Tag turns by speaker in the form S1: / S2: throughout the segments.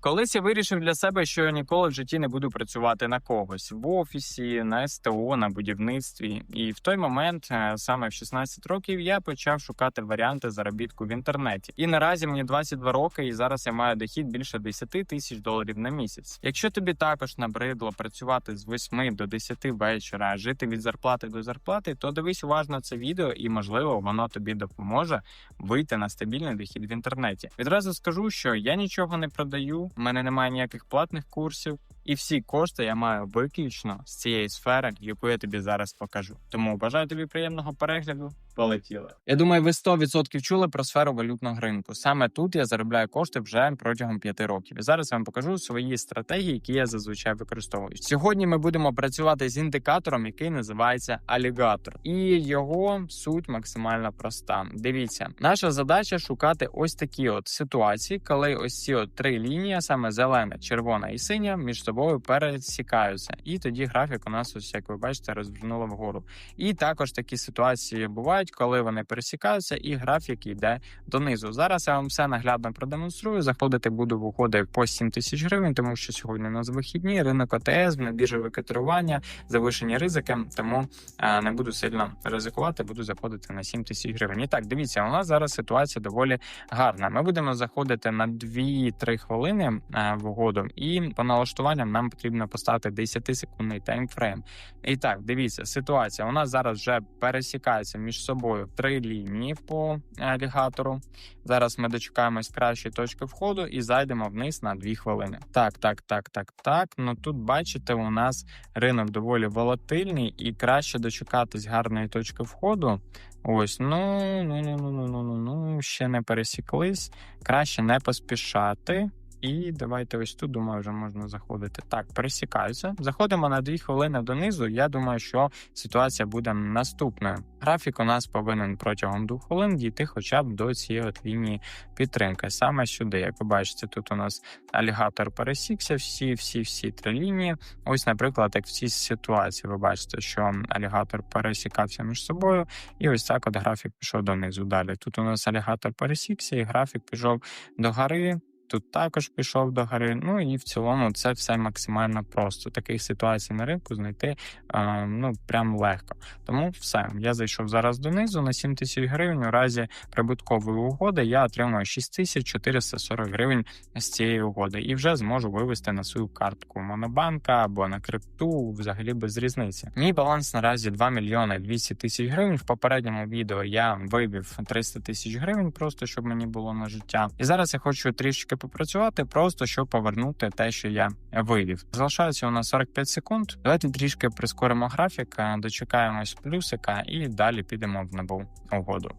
S1: Колись я вирішив для себе, що я ніколи в житті не буду працювати на когось в офісі, на СТО, на будівництві. І в той момент, е, саме в 16 років, я почав шукати варіанти заробітку в інтернеті. І наразі мені 22 роки, і зараз я маю дохід більше 10 тисяч доларів на місяць. Якщо тобі також набридло працювати з 8 до 10 вечора, жити від зарплати до зарплати, то дивись уважно це відео, і можливо воно тобі допоможе вийти на стабільний дохід в інтернеті. Відразу скажу, що я нічого не продаю. У мене немає ніяких платних курсів, і всі кошти я маю виключно з цієї сфери, яку я тобі зараз покажу. Тому бажаю тобі приємного перегляду. Полетіли. Я думаю, ви 100% чули про сферу валютного ринку. Саме тут я заробляю кошти вже протягом 5 років. І зараз я вам покажу свої стратегії, які я зазвичай використовую. Сьогодні ми будемо працювати з індикатором, який називається алігатор, і його суть максимально проста. Дивіться, наша задача шукати ось такі от ситуації, коли ось ці от три лінії, саме зелена, червона і синя, між собою пересікаються. І тоді графік у нас, ось як ви бачите, розвернуло вгору. І також такі ситуації бувають, коли вони пересікаються, і графік йде донизу. Зараз я вам все наглядно продемонструю. Заходити буду в угоди по 7 тисяч гривень, тому що сьогодні у нас вихідні, ринок ОТС, біржове котирування, завишені ризики. Тому е, не буду сильно ризикувати, буду заходити на 7 тисяч гривень. І так, дивіться, у нас зараз ситуація доволі гарна. Ми будемо заходити на 2-3 хвилини е, в угоду, і по налаштуванням нам потрібно поставити 10-секундний таймфрейм. І так, дивіться, ситуація у нас зараз вже пересікається між собою три лінії по алігатору. Зараз ми дочекаємось кращої точки входу і зайдемо вниз на 2 хвилини. Так, так, так, так, так. Ну тут бачите, у нас ринок доволі волатильний і краще дочекатись гарної точки входу. Ось, ну, ну, ну, ну, ну, ну, ну, ну ще не пересіклись. Краще не поспішати. І давайте ось тут, думаю, вже можна заходити. Так, пересікаються. Заходимо на 2 хвилини донизу. Я думаю, що ситуація буде наступною. Графік у нас повинен протягом 2 хвилин дійти хоча б до цієї от лінії підтримки. Саме сюди, як ви бачите, тут у нас алігатор пересікся, всі, всі, всі три лінії. Ось, наприклад, як в цій ситуації, ви бачите, що алігатор пересікався між собою, і ось так от графік пішов донизу. Далі тут у нас алігатор пересікся, і графік пішов до гори. Тут також пішов до гори. Ну і в цілому це все максимально просто. Таких ситуацій на ринку знайти е, ну прям легко. Тому все. Я зайшов зараз донизу на 7 тисяч гривень. У разі прибуткової угоди я отримую 6440 гривень з цієї угоди і вже зможу вивести на свою картку Монобанка або на крипту, взагалі без різниці. Мій баланс наразі 2 мільйони 200 тисяч гривень. В попередньому відео я вивів 300 тисяч гривень, просто щоб мені було на життя. І зараз я хочу трішки попрацювати, просто щоб повернути те, що я вивів. Залишається у нас 45 секунд. Давайте трішки прискоримо графік, е, дочекаємось плюсика і далі підемо в нову угоду.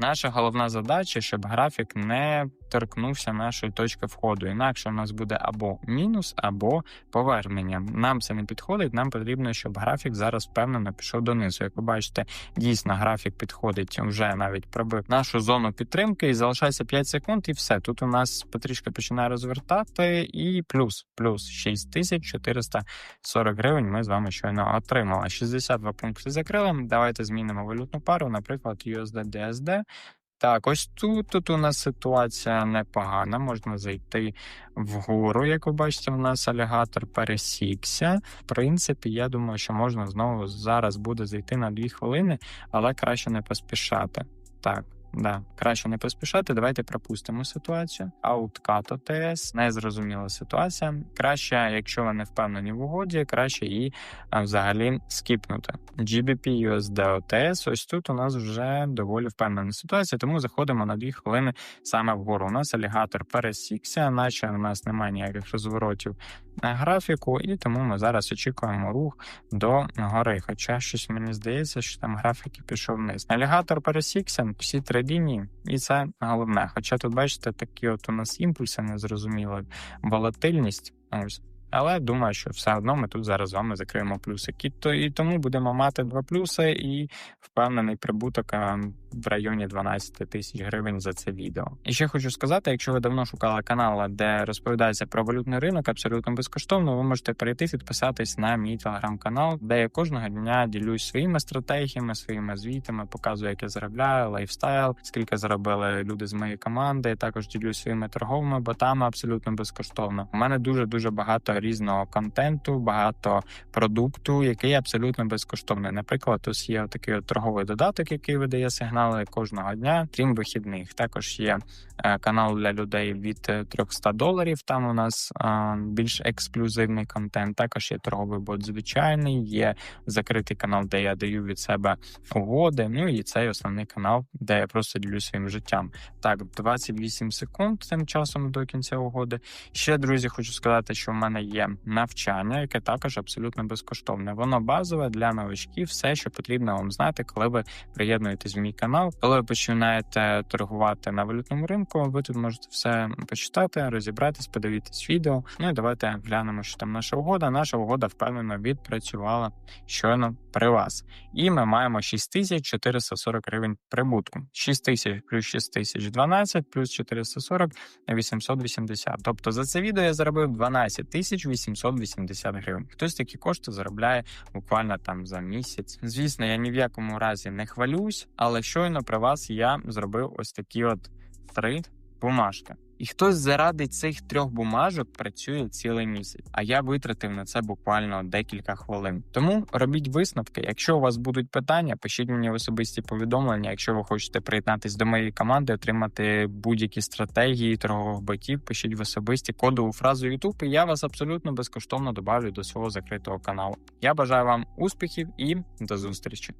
S1: Наша головна задача, щоб графік не торкнувся нашої точки входу. Інакше у нас буде або мінус, або повернення. Нам це не підходить. Нам потрібно, щоб графік зараз впевнено пішов донизу. Як ви бачите, дійсно графік підходить вже навіть пробив нашу зону підтримки, і залишається 5 секунд, і все. Тут у нас потрішки починає розвертати, і плюс плюс 6440 гривень. Ми з вами щойно отримали. 62 пункти закрили. Давайте змінимо валютну пару, наприклад, USD-DSD. Так, ось тут тут у нас ситуація непогана. Можна зайти вгору. Як ви бачите, у нас алігатор пересікся. В принципі, я думаю, що можна знову зараз буде зайти на 2 хвилини, але краще не поспішати. Так. Да, краще не поспішати. Давайте пропустимо ситуацію. Ауткат ОТС, незрозуміла ситуація. Краще, якщо ви не впевнені в угоді, краще її взагалі скіпнути. GBP USD OTS, Ось тут у нас вже доволі впевнена ситуація, тому заходимо на 2 хвилини саме вгору. У нас алігатор пересікся, наче у нас немає ніяких розворотів на графіку, і тому ми зараз очікуємо рух до гори. Хоча щось мені здається, що там графік пішов вниз. Алігатор пересікся, всі три лінії, і це головне. Хоча тут, бачите, такі от у нас імпульси незрозуміли, волатильність. Ось. Але думаю, що все одно ми тут зараз з вами закриємо плюсики. І тому будемо мати два плюси і впевнений прибуток в районі 12 тисяч гривень за це відео. І ще хочу сказати, якщо ви давно шукали канал, де розповідається про валютний ринок, абсолютно безкоштовно, ви можете перейти підписатись на мій телеграм-канал, де я кожного дня ділюсь своїми стратегіями, своїми звітами, показую, як я заробляю, лайфстайл, скільки заробили люди з моєї команди. Також ділюсь своїми торговими ботами абсолютно безкоштовно. У мене дуже дуже багато різного контенту, багато продукту, який абсолютно безкоштовний. Наприклад, ось є такий торговий додаток, який видає сигнали кожного дня, крім вихідних. Також є е, канал для людей від е, 300 доларів. Там у нас е, більш ексклюзивний контент. Також є торговий бот звичайний, є закритий канал, де я даю від себе угоди. Ну і цей основний канал, де я просто ділюсь своїм життям. Так, 28 секунд тим часом до кінця угоди. Ще друзі, хочу сказати, що в мене є навчання, яке також абсолютно безкоштовне. Воно базове для новачків, все, що потрібно вам знати, коли ви приєднуєтесь в мій канал. Коли ви починаєте торгувати на валютному ринку, ви тут можете все почитати, розібратись, подивитись відео. Ну і давайте глянемо, що там наша угода. Наша угода впевнено відпрацювала щойно при вас. І ми маємо 6440 гривень прибутку. 6000 плюс 6000 – 12, плюс 440 – 880. Тобто за це відео я заробив 12 тисяч 880 гривень. Хтось такі кошти заробляє буквально там за місяць. Звісно, я ні в якому разі не хвалюсь, але щойно при вас я зробив ось такі от три бумажки. І хтось заради цих трьох бумажок працює цілий місяць, а я витратив на це буквально декілька хвилин. Тому робіть висновки. Якщо у вас будуть питання, пишіть мені в особисті повідомлення. Якщо ви хочете приєднатись до моєї команди, отримати будь-які стратегії торгових ботів, пишіть в особисті кодову фразу YouTube, і я вас абсолютно безкоштовно добавлю до свого закритого каналу. Я бажаю вам успіхів і до зустрічі.